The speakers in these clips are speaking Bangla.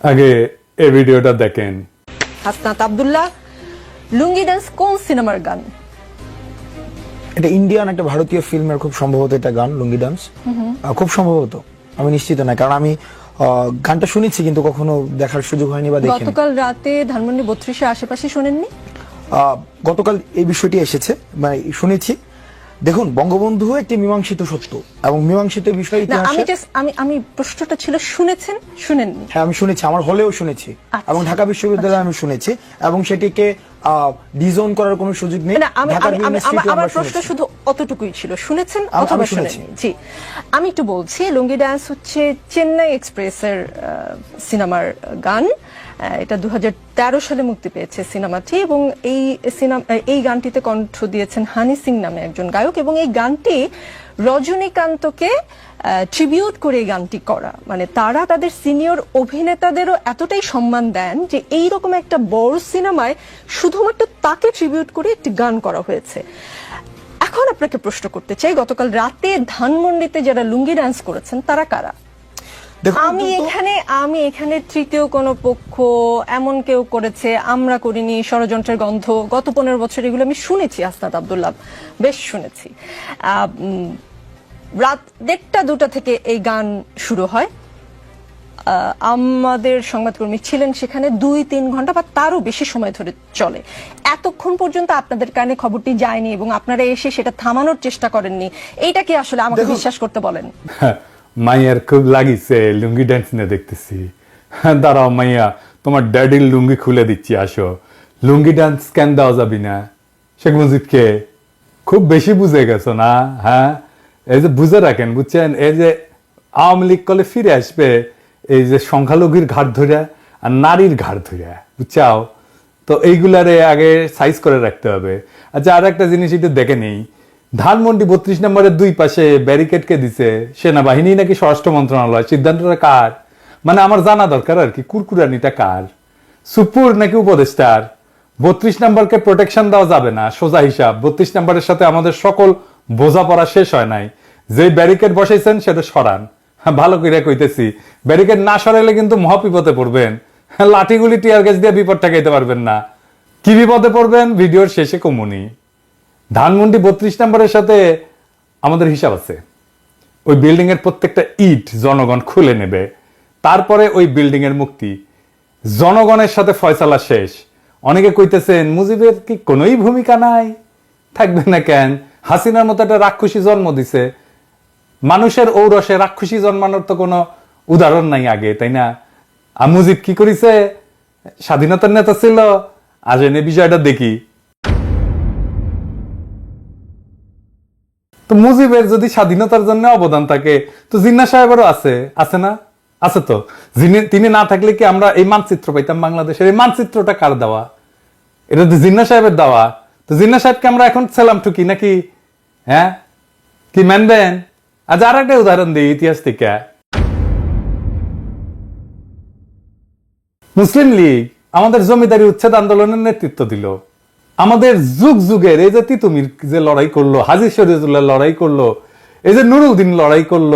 আগে এই ভিডিওটা দেখেন। হাসনাত আব্দুল্লাহ লুঙ্গি ডান্স কোন সিনেমার গান? এটা ইন্ডিয়ান একটা ভারতীয় ফিল্মের খুব সম্ভবত এটা গান লুঙ্গি ডান্স খুব সম্ভবত আমি নিশ্চিত না কারণ আমি আহ, গানটা শুনেছি কিন্তু কখনো দেখার সুযোগ হয়নি বা দেখিনি। গতকাল রাতে ধানমন্ডি বত্রিশের আশেপাশে শোনেননি? আহ, গতকাল এই বিষয়টি এসেছে মানে শুনেছি। দেখুন বঙ্গবন্ধু একটি মীমাংসিত সত্য এবং মীমাংসিত বিষয় আমি আমি আমি প্রশ্নটা ছিল শুনেছেন? শুনেননি। হ্যাঁ আমি শুনেছি আমার হলেও শুনেছি। আচ্ছা। এবং ঢাকা বিশ্ববিদ্যালয়ে আমি শুনেছি এবং সেটিকে ডিজোন করার কোনো সুযোগ নেই। আমার- প্রশ্ন শুধু অতটুকুই ছিল। শুনেছেন অথবা আমি শুনেছি। জি। আমি একটু বলছি লুঙ্গি ডান্স হচ্ছে চেন্নাই এক্সপ্রেসের সিনেমার গান। এটা দু হাজার তেরো সালে মুক্তি পেয়েছে সিনেমাটি এবং এই সিনেমা এই গানটিতে কণ্ঠ দিয়েছেন হানি সিং নামে একজন গায়ক এবং এই গানটি রজনীকান্তকে ট্রিবিউট করে এই গানটি করা। মানে তারা তাদের সিনিয়র অভিনেতাদেরও এতটাই সম্মান দেন যে এই রকম একটা বড় সিনেমায় শুধুমাত্র তাকে ট্রিবিউট করে একটি গান করা হয়েছে। এখন আপনাকে প্রশ্ন করতে চাই, গতকাল রাতে ধানমন্ডিতে যারা লুঙ্গি ডান্স করেছেন, তারা কারা? আমি এখানে আমি এখানে তৃতীয় কোন পক্ষ এমন কেউ করেছে আমরা করিনি ষড়যন্ত্রের গন্ধ গত পনেরো বছর এগুলো আমি শুনেছি আসনাদ আব্দুল্লাহ বেশ শুনেছি। রাত দেড়টা দুটা থেকে এই গান শুরু হয়। আমাদের সংবাদকর্মী ছিলেন সেখানে দুই তিন ঘণ্টা বা তারও বেশি সময় ধরে চলে। এতক্ষণ পর্যন্ত আপনাদের কানে খবরটি যায়নি এবং আপনারা এসে সেটা থামানোর চেষ্টা করেননি। এইটা কি আসলে আমাকে বিশ্বাস করতে বলেন? মাইয়ার খুব লাগিছে, লুঙ্গি ডান্স নিয়ে দেখতেছি। দাঁড়াও মাইয়া, তোমার ড্যাডির লুঙ্গি খুলে দিচ্ছি, আসো। লুঙ্গি ডান্স কেন দেওয়া যাবি না? শেখ মুজিবকে? খুব বেশি বুঝে গেছো না? হ্যাঁ? এই যে বুঝে রাখেন, বুঝছেন? এই যে আওয়ামী লীগ কলে ফিরে আসবে, এই যে সংখ্যালঘুর ঘাট ধরে আর নারীর ঘাট ধরে, বুঝছাও? তো এইগুলারে আগে সাইজ করে রাখতে হবে। আচ্ছা আর একটা জিনিস একটু দেখে নেই। ধানমন্ডি বত্রিশ নম্বরের দুই পাশে ব্যারিকেড কে দিছে সেনাবাহিনী নাকি স্বরাষ্ট্র মন্ত্রণালয়? সিদ্ধান্তটা কার? মানে আমার জানা দরকার আর কি, কুরকুরানিটা কার? সুপুর নাকি উপদেষ্টার? বত্রিশ নম্বরকে প্রোটেকশন দেওয়া যাবে না, সোজা হিসাব। বত্রিশ নম্বরের সাথে আমাদের সকল বোঝাপড়া শেষ হয় নাই। যে ব্যারিকেড বসাইছেন সেটা সরান। ভালো করে কইতেছি ব্যারিকেড না সরাইলে কিন্তু মহাবিপদে পড়বেন। লাঠিগুলি টিয়ার গ্যাস দিয়ে বিপদ ঠেকাইতে পারবেন না। কি বিপদে পড়বেন? ভিডিওর শেষে কমুনি। ধানমন্ডি বত্রিশ নম্বরের সাথে আমাদের হিসাব আছে। ওই বিল্ডিং এর প্রত্যেকটা ইট জনগণ খুলে নেবে। তারপরে ওই বিল্ডিং এর মুক্তি। জনগণের সাথে ফয়সালা শেষ। অনেকে কইতেছেন, মুজিবের কি কোনোই ভূমিকা নাই? থাকবে না কেন? হাসিনার মতো একটা রাক্ষসী জন্ম দিছে। মানুষের ঔরসে রাক্ষসী জন্মানোর তো কোনো উদাহরণ নাই আগে, তাই না? আর মুজিব কি করিছে? স্বাধীনতার নেতা ছিল। আজ এনে বিষয়টা দেখি। তো মুজিবের যদি স্বাধীনতার জন্য অবদান থাকে, তো জিন্না সাহেবেরও আছে আছে না? আছে তো। তিনি না থাকলে কি আমরা এই মানচিত্র পাইতাম বাংলাদেশের? এই মানচিত্রটা কার দেওয়া? এটা তো জিন্না সাহেবের দেওয়া। তো জিন্না সাহেবকে আমরা এখন সেলাম ঠুকি নাকি? হ্যাঁ? কি মানবেন? আজ আর একটা উদাহরণ দিই ইতিহাস থেকে। মুসলিম লীগ আমাদের জমিদারি উচ্ছেদ আন্দোলনের নেতৃত্ব দিল। আমাদের যুগ যুগের, এই যে তিতুমির যে লড়াই করল হাজির শরীয়তুল্লাহ লড়াই করল, এই যে নুরুদ্দিন লড়াই করল,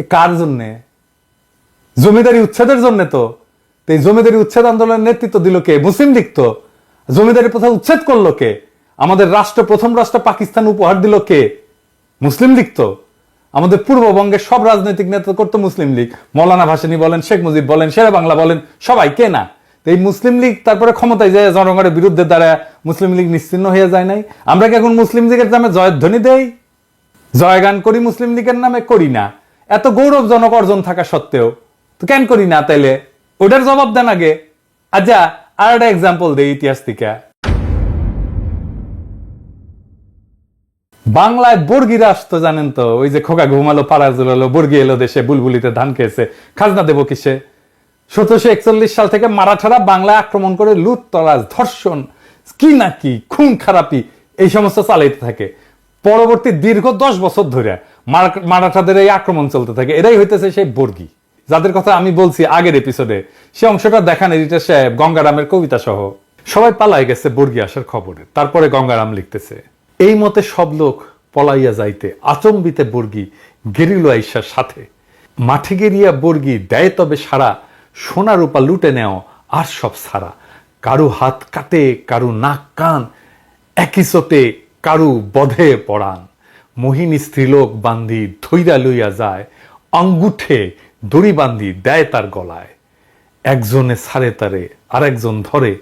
এ কার জন্যে? জমিদারি উচ্ছেদের জন্য তো। এই জমিদারি উচ্ছেদ আন্দোলনের নেতৃত্ব দিল কে? মুসলিম লীগ তো। জমিদারি প্রথা উচ্ছেদ করল কে? আমাদের রাষ্ট্র, প্রথম রাষ্ট্র পাকিস্তান উপহার দিল কে? মুসলিম লীগ তো। আমাদের পূর্ববঙ্গের সব রাজনৈতিক নেতা করতো মুসলিম লীগ। মৌলানা ভাসানী বলেন, শেখ মুজিব বলেন, শেরে বাংলা বলেন, সবাই কে না? তো এই মুসলিম লীগ তারপরে ক্ষমতায় যায়, জনগণের বিরুদ্ধে দ্বারা মুসলিম লীগ নিশ্চিন্ন হয়ে যায় নাই। আমরা কি এখন মুসলিম লীগের নামে জয়ধ্বনি দেই? জয়গান করি মুসলিম লীগের নামে? করি না। এত গৌরবজনক অর্জন থাকা সত্ত্বেও, তো কেন করি না তাইলে? ওটার জবাব দেন আগে। আচ্ছা আর একটা এক্সাম্পল দেই ইতিহাস থেকে। বাংলায় বর্গিরা আসতো জানেন তো? ওই যে খোকা ঘুমালো, পাড়া জুলালো বর্গি এলো দেশে, বুলবুলিতে ধান খেয়েছে। খাজনা দেবো কিসে? সতেরোশো একচল্লিশ সাল থেকে মারাঠারা বাংলায় আক্রমণ করে লুট তরাজ ধর্ষণ, কি না কি, খুন, খারাপি, এই সমস্ত চালাইতে থাকে। পরবর্তী দীর্ঘ দশ বছর ধরে মারাঠাদের এই আক্রমণ চলতে থাকে। এরাই হইতেছে সেই বর্গি। যাদের কথা আমি বলছি আগের এপিসোডে সে অংশটা দেখান এডিটার সাহেব, গঙ্গারামের কবিতা সহ সবাই পালাই গেছে বর্গি আসার খবরে। তারপরে গঙ্গারাম লিখতেছে, এই মতে সব লোক পলাইয়া যাইতে আচম্বিতে বর্গি গেরিল আইসার সাথে। মাঠে গেরিয়া বর্গি দেয় তবে সারা সোনা রূপা লুটে নেও, আর সব সারা কারু হাত কাটে কারু নাক কান, একই সোতে কারু বধে পড়ান মোহিনী স্ত্রীলোক বান্ধি ধৈরা লইয়া যায় অঙ্গুঠে দড়ি বান্ধি দেয় তার গলায়। একজনে সারে তারে, আরেকজন ধরে,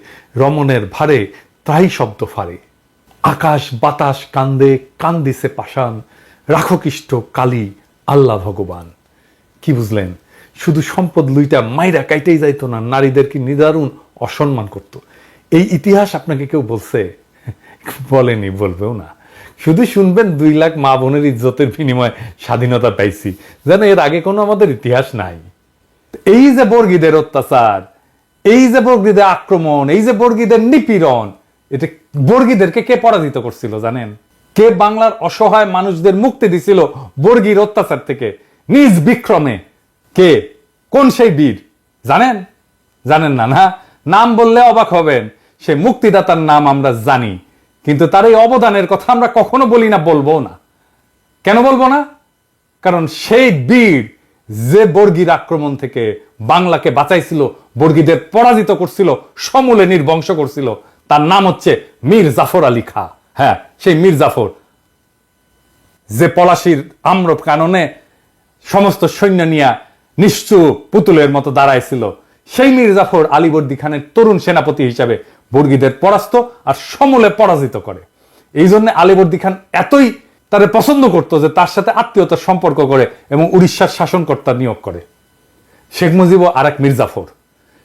রমণের ভারে তাই শব্দ ফারে। আকাশ বাতাস কান্দে, কান্দিছে পাষাণ রাখকিষ্ট কালী, আল্লাহ ভগবান। কি বুঝলেন? শুধু সম্পদ লুইটা মাইরা কাইতেই যাইতো না, নারীদেরকে নিদারুণ অসম্মান করত। এই ইতিহাস আপনাকে কেউ বলছে? বলেনি, বলবেও না। শুধু শুনবেন, দুই লাখ মা বোনের ইজ্জতের বিনিময়ে স্বাধীনতা পাইছি। যেন এর আগে কোনো আমাদের ইতিহাস নাই। এই যে বর্গীদের অত্যাচার, এই যে বর্গীদের আক্রমণ, এই যে বর্গীদের নিপীড়ন, এটা বর্গীদেরকে কে পরাজিত করছিল জানেন? কে বাংলার অসহায় মানুষদের মুক্তি দিছিল বর্গীর অত্যাচার থেকে? নিজ বিক্রমে। কে? কোন সেই বীর? জানেন? জানেন না না? নাম বললে অবাক হবেন। সে মুক্তিদাতার নাম আমরা জানি, কিন্তু তার এই অবদানের কথা আমরা কখনো বলি না, বলব না। কেন বলব না? কারণ সেই বীর যে বর্গীর আক্রমণ থেকে বাংলাকে বাঁচাইছিল, বর্গীদের পরাজিত করছিল, সমূলে নির্বংশ করছিল, তার নাম হচ্ছে মীর জাফর আলী খা। হ্যাঁ সেই মীর জাফর। যে পলাশির আম্র কাননে সমস্ত সৈন্য নিয়া নিশ্চুপ পুতুলের মতো দাঁড়াইছিল। সেই মীর জাফর আলীবর্দী খানের তরুণ সেনাপতি হিসাবে বর্গীদের পরাস্ত আর সমূলে পরাজিত করে। এই জন্য আলীবর্দী খান এতই তারে পছন্দ করতো যে তার সাথে আত্মীয়তার সম্পর্ক করে এবং উড়িষ্যার শাসনকর্তা নিয়োগ করে। শেখ মুজিব আর এক মির্জাফর।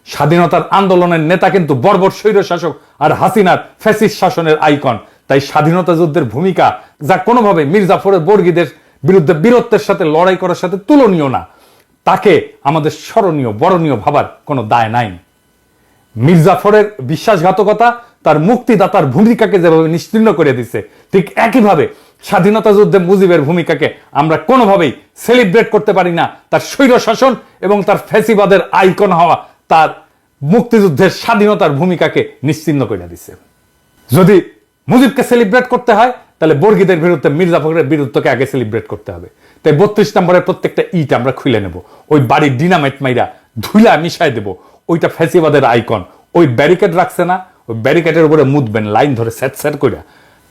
স্বাধীনতার আন্দোলনের নেতা কিন্তু বর্বর স্বৈর শাসক আর হাসিনার ফ্যাসিস শাসনের আইকন। তাই স্বাধীনতা যুদ্ধের ভূমিকা যা কোনোভাবে মির্জাফরের বর্গীদের বিরুদ্ধে বীরত্বের সাথে লড়াই করার সাথে তুলনীয় না। তাকে আমাদের স্মরণীয়, বরণীয় ভাবার কোনো দায় নাই। মির্জাফরের বিশ্বাসঘাতকতা তার মুক্তিদাতার ভূমিকাকে যেভাবে নিশ্চিন্ন করে দিছে, ঠিক একইভাবে স্বাধীনতা যুদ্ধে মুজিবের ভূমিকাকে আমরা কোনোভাবেই সেলিব্রেট করতে পারি না। তার স্বৈর শাসন এবং তার ফ্যাসিবাদের আইকন হওয়া তার মুক্তিযুদ্ধের স্বাধীনতার ভূমিকাকে নিশ্চিন্ন করে দিছে। যদি মুজিবকে সেলিব্রেট করতে হয়, তাহলে বর্গীদের বিরুদ্ধে, মির্জাফরের বিরুদ্ধকে আগে সেলিব্রেট করতে হবে। তাই বত্রিশ নম্বরের প্রত্যেকটা ইট আমরা খুলে নেব। ওই বাড়ির ডিনামাইট মাইরা ধুলা মিশাই দেব। ওইটা ফ্যাসিবাদের আইকন ওই ব্যারিকেড রাখছে না, ওই ব্যারিকেডের উপরে মুদবেন লাইন ধরে স্যাট স্যাট করে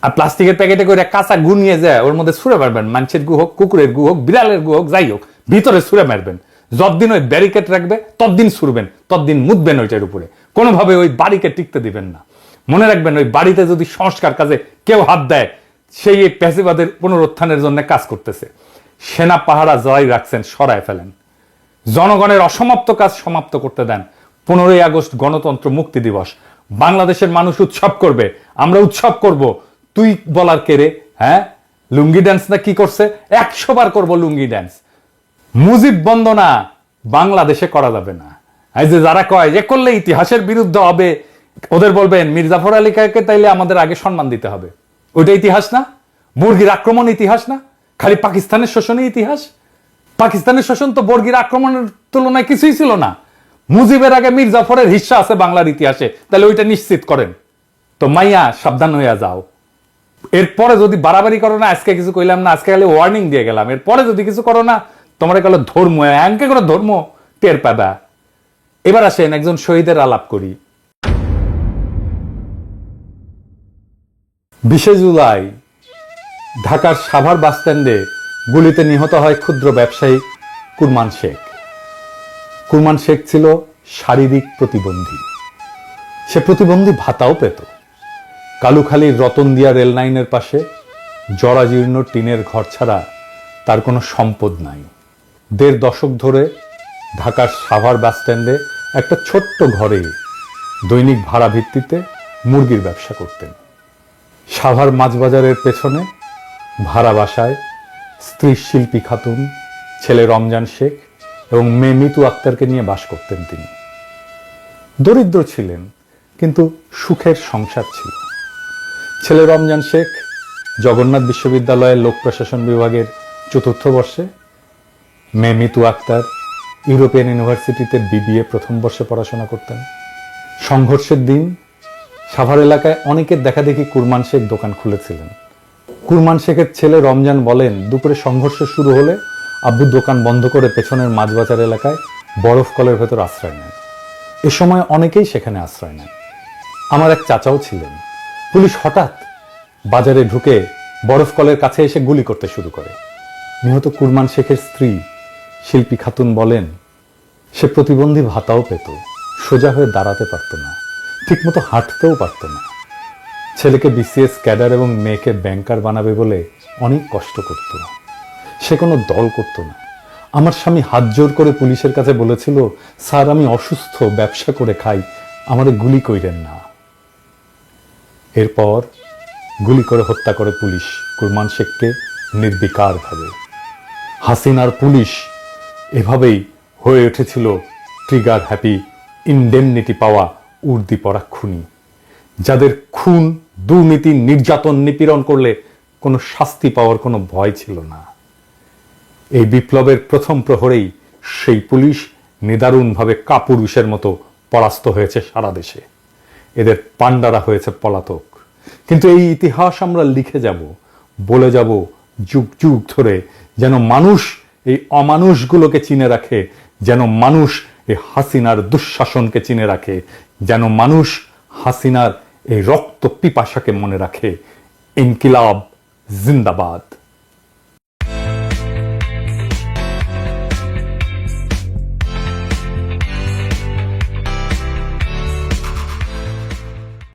আর প্লাস্টিকের প্যাকেটে করে কাঁচা গু নিয়ে যায়, ওর মধ্যে ছুঁড়ে মারবেন। মানুষের গু হোক, কুকুরের গু হোক, বিড়ালের গু হোক, যাই হোক, ভিতরে ছুঁড়ে মারবেন। যতদিন ওই ব্যারিকেড রাখবে, ততদিন ছুড়বেন, ততদিন মুদবেন ওইটার উপরে। কোনোভাবে ওই বাড়িকে টিকতে দিবেন না। মনে রাখবেন, ওই বাড়িতে যদি সংস্কার কাজে কেউ হাত দেয়, সেই এই প্যাসিবাদের পুনরুত্থানের জন্য কাজ করতেছে। সেনা পাহারা জয় রাখছেন, সরায় ফেলেন। জনগণের অসমাপ্ত কাজ সমাপ্ত করতে দেন। পনেরোই আগস্ট গণতন্ত্র মুক্তি দিবস। বাংলাদেশের মানুষ উৎসব করবে। আমরা উৎসব করব। তুই বলার কেরে হ্যাঁ? লুঙ্গি ড্যান্স না কি করছে? একশো বার করব লুঙ্গি ড্যান্স মুজিব বন্দনা বাংলাদেশে করা যাবে না। এই যে যারা কয় যে করলে ইতিহাসের বিরুদ্ধে হবে। ওদের বলবেন, মির্জাফর আলী খাঁকে তাইলে আমাদের আগে সম্মান দিতে হবে? ওইটা ইতিহাস না? মুরগির আক্রমণ ইতিহাস না? খালি পাকিস্তানের শোষণই ইতিহাস? পাকিস্তানের শোষণ তো বর্গির আক্রমণের তুলনায় কিছুই ছিল না। মুজিবের আগে মীর জাফরের হিস্সা আছে বাংলার ইতিহাসে, তাহলে ওইটা নিশ্চিত করেন। তো মাইয়া, সাবধান হইয়া যাও। এরপরে যদি বাড়াবাড়ি করো না, আজকে কিছু কইলাম না, আজকে খালি ওয়ার্নিং দিয়ে গেলাম। এরপরে যদি কিছু করো না, তোমার গেল ধর্ম এমকে করে ধর্ম, টের পাবা। এবার আসেন একজন শহীদের আলাপ করি। বিশে জুলাই ঢাকার সাভার বাসস্ট্যান্ডে গুলিতে নিহত হয় ক্ষুদ্র ব্যবসায়ী কুরমান শেখ। কুরমান শেখ ছিল শারীরিক প্রতিবন্ধী। সে প্রতিবন্ধী ভাতাও পেত। কালুখালীর রতনদিয়া রেল লাইনের পাশে জরাজীর্ণ টিনের ঘর ছাড়া তার কোনো সম্পদ নাই। দেড় দশক ধরে ঢাকার সাভার বাসস্ট্যান্ডে একটা ছোট্ট ঘরে দৈনিক ভাড়া ভিত্তিতে মুরগির ব্যবসা করতেন। সাভার মাছবাজারের পেছনে ভাড়া বাসায় স্ত্রী শিল্পী খাতুন, ছেলে রমজান শেখ এবং মেয়ে মিতু আক্তারকে নিয়ে বাস করতেন তিনি। দরিদ্র ছিলেন, কিন্তু সুখের সংসার ছিল। ছেলে রমজান শেখ জগন্নাথ বিশ্ববিদ্যালয়ের লোক প্রশাসন বিভাগের চতুর্থ বর্ষে, মেয়ে মিতু আক্তার ইউরোপিয়ান ইউনিভার্সিটিতে বিবিএ প্রথম বর্ষে পড়াশোনা করতেন। সংঘর্ষের দিন সাভার এলাকায় অনেকের দেখাদেখি কুরমান শেখ দোকান খুলেছিলেন। কুরমান শেখের ছেলে রমজান বলেন, দুপুরে সংঘর্ষ শুরু হলে আব্বু দোকান বন্ধ করে পেছনের মাছবাজার এলাকায় বরফ কলের ভেতর আশ্রয় নেন। এ সময় অনেকেই সেখানে আশ্রয় নেন। আমার এক চাচাও ছিলেন। পুলিশ হঠাৎ বাজারে ঢুকে বরফ কলের কাছে এসে গুলি করতে শুরু করে। নিহত কুরমান শেখের স্ত্রী শিল্পী খাতুন বলেন, সে প্রতিবন্ধী ভাতাও পেত, সোজা হয়ে দাঁড়াতে পারত না, ঠিকমতো হাঁটতেও পারত না। ছেলেকে বিসিএস ক্যাডার এবং মেয়েকে ব্যাংকার বানাবে বলে অনেক কষ্ট করত। সে কোনো দল করত না। আমার স্বামী হাত জোর করে পুলিশের কাছে বলেছিল, স্যার, আমি অসুস্থ, ব্যবসা করে খাই, আমারে গুলি কইরেন না। এরপর গুলি করে হত্যা করে পুলিশ কুরমান শেখকে নির্বিকারভাবে। হাসিনার পুলিশ এভাবেই হয়ে উঠেছিল ট্রিগার হ্যাপি ইন্ডেমনিটি পাওয়া উর্দি পড়া খুনি যাদের খুন দুর্নীতি, নির্যাতন, নিপীড়ন করলে কোনো শাস্তি পাওয়ার কোনো ভয় ছিল না। এই বিপ্লবের প্রথম প্রহরেই সেই পুলিশ নিদারুণভাবে কাপুরুষের মতো পরাস্ত হয়েছে সারা দেশে। এদের পাণ্ডারা হয়েছে পলাতক। কিন্তু এই ইতিহাস আমরা লিখে যাব, বলে যাব যুগ যুগ ধরে যেন মানুষ এই অমানুষগুলোকে চিনে রাখে, যেন মানুষ এই হাসিনার দুঃশাসনকে চিনে রাখে, যেন মানুষ হাসিনার এই রক্ত পিপাসাকে মনে রাখে ইনকিলাব জিন্দাবাদ।